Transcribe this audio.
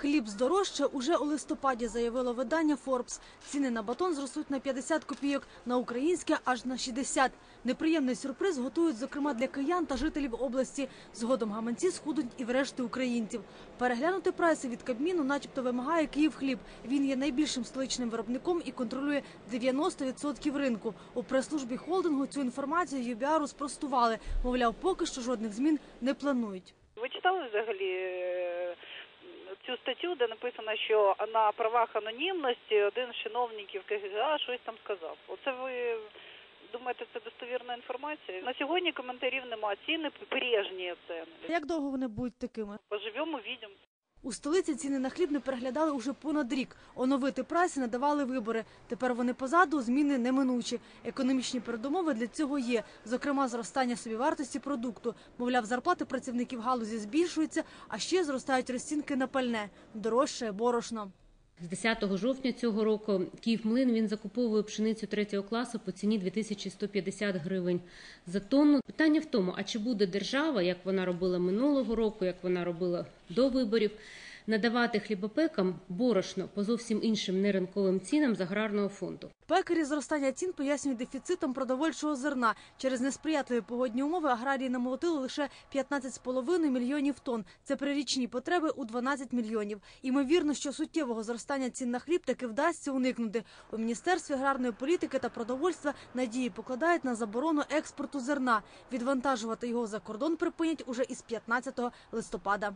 Хліб здорожче уже у листопаді, заявило видання Forbes. Ціни на батон зростуть на 50 копійок, на українське аж на 60. Неприємний сюрприз готують, зокрема, для киян та жителів області. Згодом гаманці схудуть і в решти українців. Переглянути прайси від Кабміну начебто вимагає Київхліб. Він є найбільшим столичним виробником і контролює 90% ринку. У прес-службі холдингу цю інформацію ЮБІАРу спростували. Мовляв, поки що жодних змін не планують. Ви читали взагалі е, статтю, де написано, що на правах анонімності один з чиновників КГА щось там сказав. Оце ви думаєте, це достовірна інформація? На сьогодні коментарів нема. Ціни прежні ціни. Як довго вони будуть такими? Поживемо, увидимо. У столиці ціни на хліб не переглядали уже понад рік. Оновити праці надавали вибори. Тепер вони позаду, зміни неминучі. Економічні передумови для цього є. Зокрема, зростання собівартості продукту. Мовляв, зарплати працівників галузі збільшуються, а ще зростають розцінки на пальне. Дорожче борошно. З 10 жовтня цього року Київмлин він закуповує пшеницю третього класу по ціні 2150 гривень за тонну. Питання в тому, а чи буде держава, як вона робила минулого року, як вона робила до виборів, надавати хлібопекам борошно по зовсім іншим неринковим цінам з аграрного фонду. Пекарі зростання цін пояснюють дефіцитом продовольчого зерна. Через несприятливі погодні умови аграрії намолотили лише 15,5 мільйонів тонн. Це при річній потреби у 12 мільйонів. Імовірно, що суттєвого зростання цін на хліб таки вдасться уникнути. У міністерстві аграрної політики та продовольства надії покладають на заборону експорту зерна. Відвантажувати його за кордон припинять уже із 15 листопада.